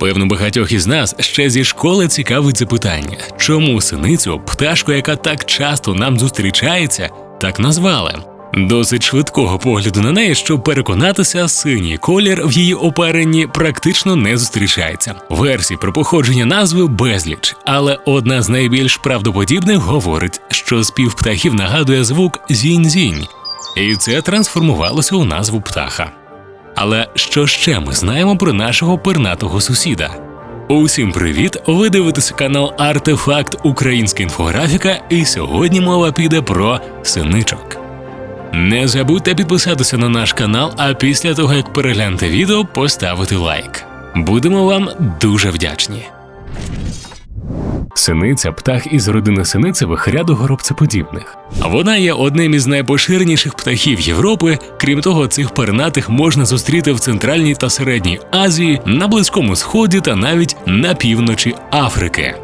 Певно, багатьох із нас ще зі школи цікавить запитання, чому синицю, пташку, яка так часто нам зустрічається, так назвали. Досить швидкого погляду на неї, щоб переконатися, синій колір в її оперенні практично не зустрічається. Версій про походження назви безліч, але одна з найбільш правдоподібних говорить, що спів птахів нагадує звук зінь-зінь, і це трансформувалося у назву птаха. Але що ще ми знаємо про нашого пернатого сусіда? Усім привіт! Ви дивитеся канал Артефакт Українська інфографіка, і сьогодні мова піде про синичок. Не забудьте підписатися на наш канал, а після того як переглянете відео, поставити лайк. Будемо вам дуже вдячні. Синиця птах із родини синицевих ряду горобцеподібних. Вона є одним із найпоширеніших птахів Європи. Крім того, цих пернатих можна зустріти в Центральній та Середній Азії, на Близькому Сході та навіть на півночі Африки.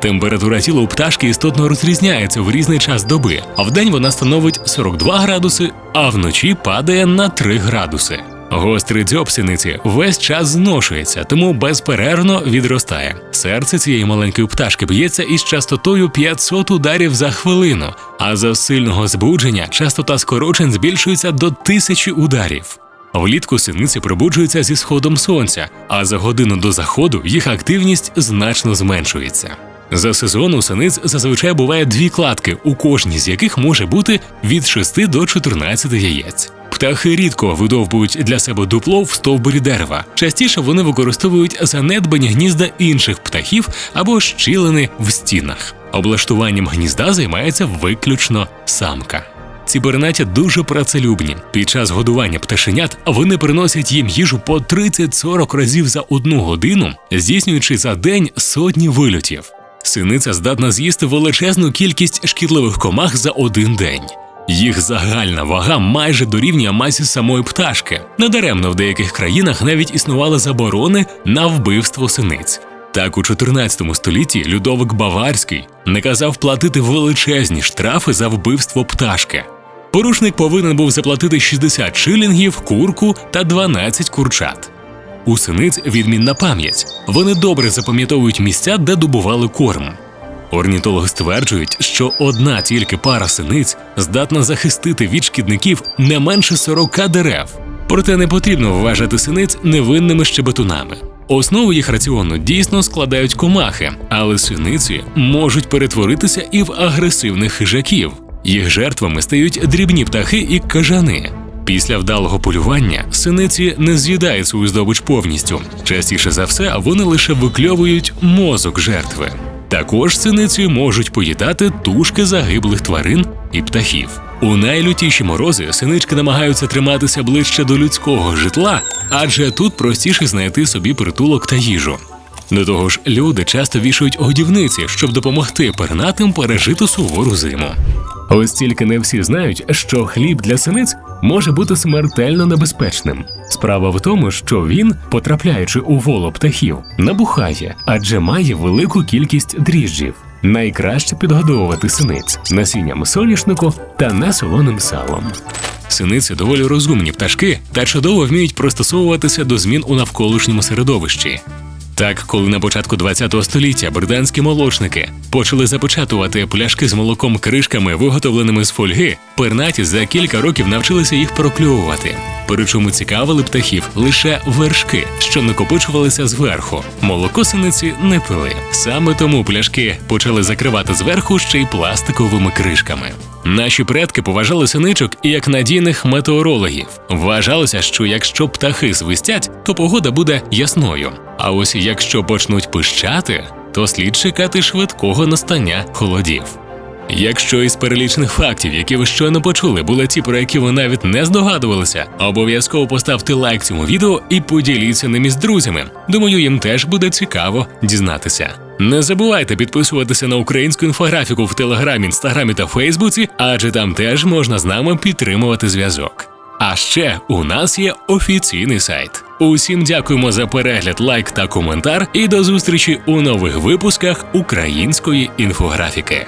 Температура тіла у пташки істотно розрізняється в різний час доби, а вдень вона становить 42 градуси, а вночі падає на 3 градуси. Гострий дзьоб синиці весь час зношується, тому безперервно відростає. Серце цієї маленької пташки б'ється із частотою 500 ударів за хвилину, а за сильного збудження частота скорочень збільшується до тисячі ударів. Влітку синиці пробуджуються зі сходом сонця, а за годину до заходу їх активність значно зменшується. За сезон у синиць зазвичай буває дві кладки, у кожній з яких може бути від 6 до 14 яєць. Птахи рідко видовбують для себе дупло в стовбурі дерева. Частіше вони використовують занедбані гнізда інших птахів або щілини в стінах. Облаштуванням гнізда займається виключно самка. Ці пернаті дуже працелюбні. Під час годування пташенят вони приносять їм їжу по 30-40 разів за одну годину, здійснюючи за день сотні вильотів. Синиця здатна з'їсти величезну кількість шкідливих комах за один день. Їх загальна вага майже дорівнює масі самої пташки. Недаремно в деяких країнах навіть існували заборони на вбивство синиць. Так, у 14 столітті Людовик Баварський наказав платити величезні штрафи за вбивство пташки. Порушник повинен був заплатити 60 шилінгів, курку та 12 курчат. У синиць відмінна пам'ять. Вони добре запам'ятовують місця, де добували корм. Орнітологи стверджують, що одна тільки пара синиць здатна захистити від шкідників не менше 40 дерев. Проте не потрібно вважати синиць невинними щебетунами. Основу їх раціону дійсно складають комахи, але синиці можуть перетворитися і в агресивних хижаків. Їх жертвами стають дрібні птахи і кажани. Після вдалого полювання синиці не з'їдають свою здобич повністю. Частіше за все, вони лише викльовують мозок жертви. Також синиці можуть поїдати тушки загиблих тварин і птахів. У найлютіші морози синички намагаються триматися ближче до людського житла, адже тут простіше знайти собі притулок та їжу. До того ж, люди часто вішають годівниці, щоб допомогти пернатим пережити сувору зиму. Ось тільки не всі знають, що хліб для синиць може бути смертельно небезпечним. Справа в тому, що він, потрапляючи у воло птахів, набухає, адже має велику кількість дріжджів. Найкраще підгодовувати синиць насінням соняшнику та несолоним салом. Синиці доволі розумні пташки та чудово вміють пристосовуватися до змін у навколишньому середовищі. Так, коли на початку ХХ століття британські молочники почали запечатувати пляшки з молоком кришками, виготовленими з фольги, пернаті за кілька років навчилися їх прокльовувати. Причому цікавили птахів лише вершки, що накопичувалися зверху. Молоко синиці не пили. Саме тому пляшки почали закривати зверху ще й пластиковими кришками. Наші предки поважали синичок і як надійних метеорологів. Вважалося, що якщо птахи свистять, то погода буде ясною. А ось якщо почнуть пищати, то слід чекати швидкого настання холодів. Якщо із перелічених фактів, які ви щойно почули, були ті, про які ви навіть не здогадувалися, обов'язково поставте лайк цьому відео і поділіться ним із друзями. Думаю, їм теж буде цікаво дізнатися. Не забувайте підписуватися на українську інфографіку в Телеграмі, Інстаграмі та Фейсбуці, адже там теж можна з нами підтримувати зв'язок. А ще у нас є офіційний сайт. Усім дякуємо за перегляд, лайк та коментар. І до зустрічі у нових випусках української інфографіки.